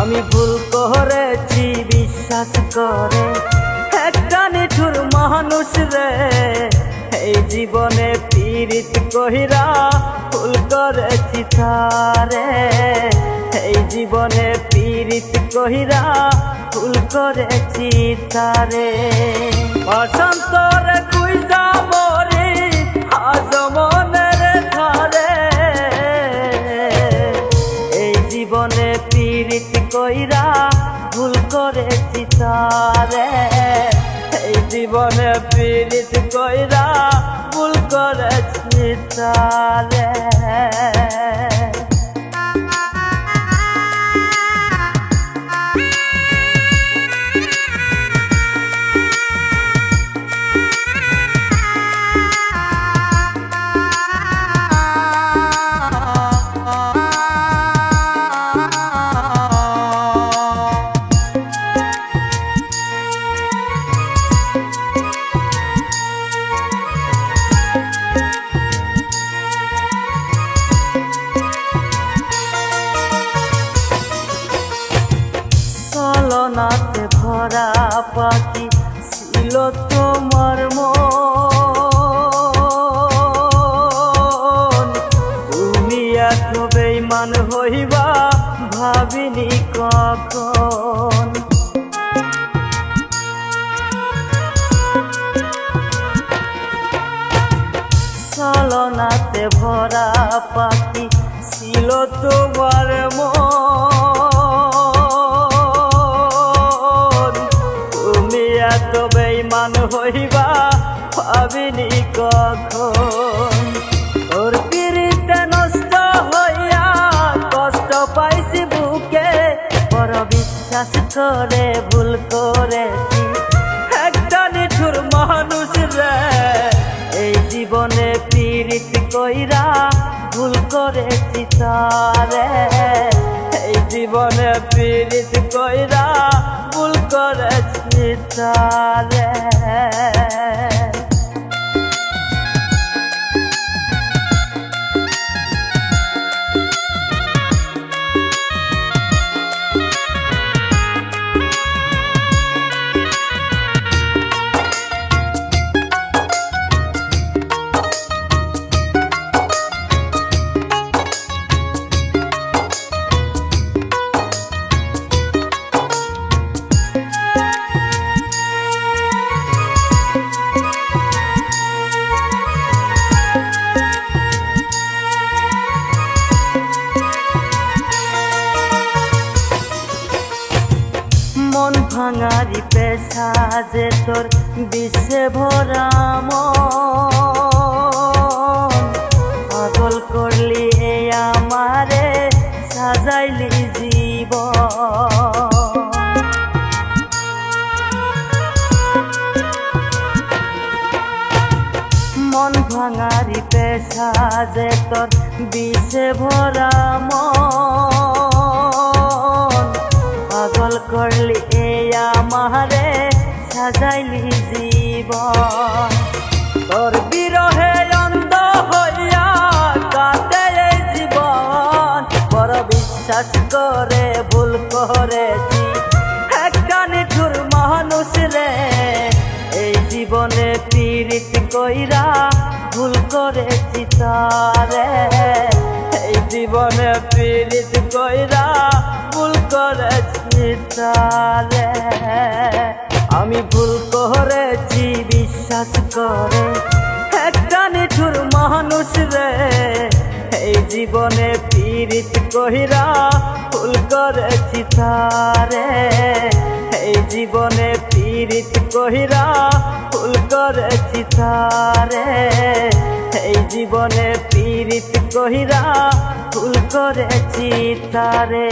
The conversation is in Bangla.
আমি ভুল করেছি, বিশ্বাস করে। একটা নিঠুর মানুষ রে, এই জীবনে পীড়িত কহিরা ভুল করেছি তারে। এই জীবনে পীড়িত কহিরা ভুল করেছি তারে। বসন্তরে কুই কইরা ভুল করেছি তারে। এই জীবনে পীড়িত কইরা ভুল করেছি তারে। চলনাতে ভরা পাখি ছিল তোমার মন। তুমি এত বেইমান হইবা ভাবিনি কখন। চলনাতে ভরা পাখি ছিল তোমার মন। হইবা ভাবিনি কখন? ওর পিড়িতে নষ্ট হইয়া কষ্ট পাইছি বুকে বড় বিশ্বাস করে ভুল করেছি। একটা নিঠুর মানুষ রে, এই জীবনে পীড়িত কইরা ভুল করেছি তারে। জীবনে পীড়িত কইরা ভুল করেছি তারে ভাঙারি পেশা যে তোর বিশ্বে ভরা মন। পাগল করলি এ আমারে, সাজাইলি জীবন। মন ভাঙারি পেশা যে তোর বিষে ভরা আমারে সাজাইলি জীবন। তোর বিরহে অন্ধ হইয়া কাটে এই জীবন। বড় বিশ্বাস করে ভুল করেছি। একটা নিঠুর মানুষ রে, এই জীবনে পীড়িত কইরা ভুল করেছি তারে। এই জীবনে পীড়িত কইরা তারে আমি ভুল করেছি বিশ্বাস করে। একটা নিঠুর মানুষ রে, এই জীবনে পীড়িত কহিরা ভুল করেছি তারে। এই জীবনে পীড়িত কহিরা ভুল করেছি তারে। এই জীবনে পীড়িত কহিরা ভুল করেছি তারে।